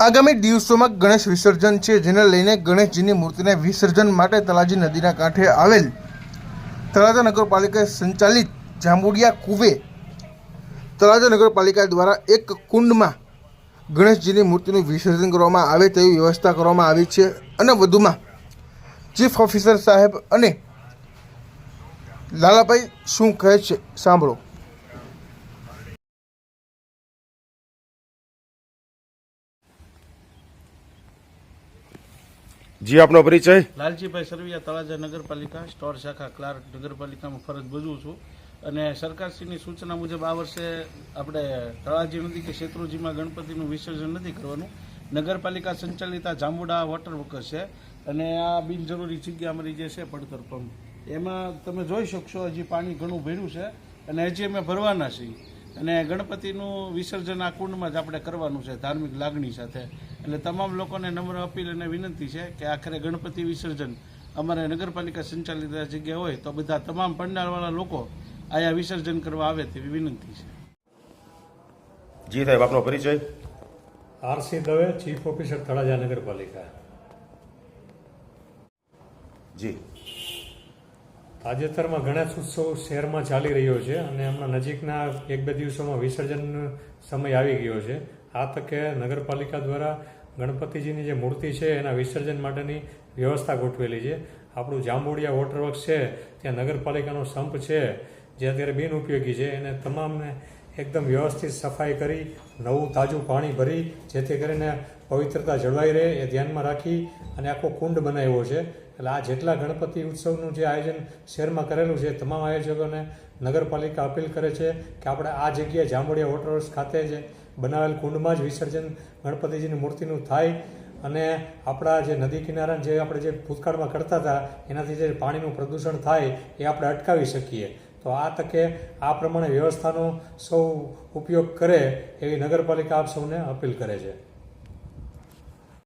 આગામી દિવસોમાં ગણેશ વિસર્જન છે, જેને લઈને ગણેશજીની મૂર્તિને વિસર્જન માટે તલાજી નદીના કાંઠે આવેલ તળાજા નગરપાલિકા સંચાલિત જાંબુડિયા કુવે તળાજા નગરપાલિકા દ્વારા એક કુંડમાં ગણેશજીની મૂર્તિનું વિસર્જન કરવામાં આવે તેવી વ્યવસ્થા કરવામાં આવી છે અને વધુમાં ચીફ ઓફિસર સાહેબ અને લાલાભાઈ શું કહે છે, સાંભળો. જી, આપનો પરિચય? લાલજીભાઈ સરવિયા, તળાજા નગરપાલિકા, સ્ટોર શાખા, ક્લાર્ક, નગરપાલિકામાં ફરજ ભજવું છું. અને સરકારશ્રીની સૂચના મુજબ આ વર્ષે આપણે તળાજી નદી કે શેત્રુજીમાં ગણપતિનું વિસર્જન નથી કરવાનું. નગરપાલિકા સંચાલિત આ જાંબુડા વોટર વર્કર છે. અને આ બિનજરૂરી જગ્યા અમારી જે છે, પડતર પંપ. એમાં તમે જોઈ શકશો, હજી પાણી ઘણું ભર્યું છે અને હજી અમે ભરવાના છીએ. અને ગણપતિનું વિસર્જન આ કુંડમાં જ આપણે કરવાનું છે, ધાર્મિક લાગણી સાથે. એટલે તમામ લોકોને નમ્ર અપીલ અને વિનંતી છે કે આખરે ગણપતિ વિસર્જન અમારે નગરપાલિકા સંચાલિત જગ્યા હોય તો બધા તમામ પંડાળવાળા લોકો આયા વિસર્જન કરવા આવે તેવી વિનંતી છે. જી સાહેબ આપનો પરિચય? RC Dave chief officer Talaja નગરપાલિકા. જી. તાજેતરમાં ગણેશ ઉત્સવ શહેરમાં ચાલી રહ્યો છે અને હમણાં નજીકના એક બે દિવસોમાં વિસર્જન સમય આવી ગયો છે. આ તકે નગરપાલિકા દ્વારા ગણપતિજીની જે મૂર્તિ છે એના વિસર્જન માટેની વ્યવસ્થા ગોઠવેલી છે. આપણું જાંબુડિયા વોટરવર્ક્સ છે, ત્યાં નગરપાલિકાનો સંપ છે, જે અત્યારે બિનઉપયોગી છે. એને તમામને એકદમ વ્યવસ્થિત સફાઈ કરી, નવું તાજું પાણી ભરી, જેથી કરીને પવિત્રતા જળવાઈ રહે, એ ધ્યાનમાં રાખી અને આખો કુંડ બનાવ્યો છે. એટલે આ જેટલા ગણપતિ ઉત્સવનું જે આયોજન શહેરમાં કરેલું છે તમામ આયોજકોને નગરપાલિકા અપીલ કરે છે કે આપણે આ જગ્યાએ જાંબુડિયા વોટરવર્ક્સ ખાતે જે બનાવેલ કુંડમાં જ વિસર્જન ગણપતિજીની મૂર્તિનું થાય અને આપણા જે નદી કિનારા જે આપણે જે ભૂતકાળમાં કરતા હતા, એનાથી જે પાણીનું પ્રદૂષણ થાય, એ આપણે અટકાવી શકીએ. તો આ તકે આ પ્રમાણે વ્યવસ્થાનો સૌ ઉપયોગ કરે એવી નગરપાલિકા આપ સૌને અપીલ કરે છે.